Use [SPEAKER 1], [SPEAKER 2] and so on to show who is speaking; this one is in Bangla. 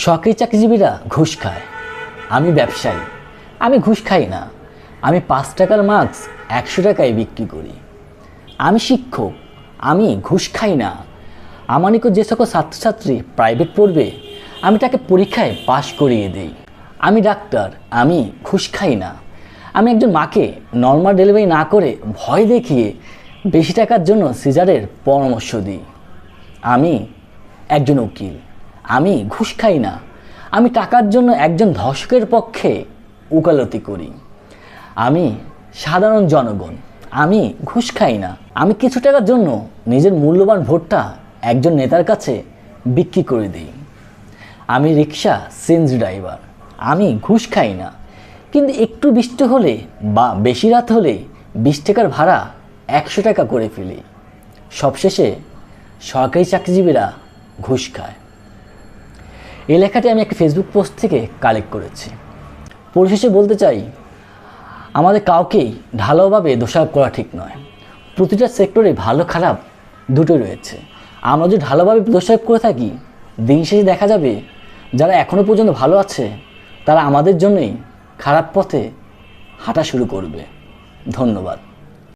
[SPEAKER 1] সরকারি চাকরিজীবীরা ঘুষ খায়। আমি ব্যবসায়ী। আমি ঘুষ খাই না। আমি পাঁচ টাকার মাস্ক একশো টাকায় বিক্রি করি। আমি শিক্ষক। আমি ঘুষ খাই না। আমার নিকট যে সকল ছাত্রছাত্রী প্রাইভেট পড়বে, আমি তাকে পরীক্ষায় পাশ করিয়ে দিই। আমি ডাক্তার। আমি ঘুষ খাই না। আমি একজন মাকে নর্মাল ডেলিভারি না করে ভয় দেখিয়ে বেশি টাকার জন্য সিজারের পরামর্শ দিই। আমি একজন উকিল। আমি ঘুষ খাই না। আমি টাকার জন্য একজন ধর্ষকের পক্ষে উকালতি করি। আমি সাধারণ জনগণ। আমি ঘুষ খাই না। আমি কিছু টাকার জন্য নিজের মূল্যবান ভোটটা একজন নেতার কাছে বিক্রি করে দিই। আমি রিক্সা সেন্স ড্রাইভার। আমি ঘুষ খাই না। কিন্তু একটু বৃষ্টি হলে বা বেশি রাত হলে বিশ টাকার ভাড়া একশো টাকা করে ফেলি। সবশেষে সরকারি চাকরিজীবীরা ঘুষ খায়। এই লেখাটি আমি একটা ফেসবুক পোস্ট থেকে কালেক্ট করেছি। পরিশেষে বলতে চাই, আমাদের কাউকেই ঢালাওভাবে দোষারোপ করা ঠিক নয়। প্রতিটা সেক্টরে ভালো খারাপ দুটোই রয়েছে। আমরা যদি ঢালাওভাবে দোষারোপ করে থাকি, দিন শেষে দেখা যাবে যারা এখনও পর্যন্ত ভালো আছে, তারা আমাদের জন্যই খারাপ পথে হাঁটা শুরু করবে। ধন্যবাদ।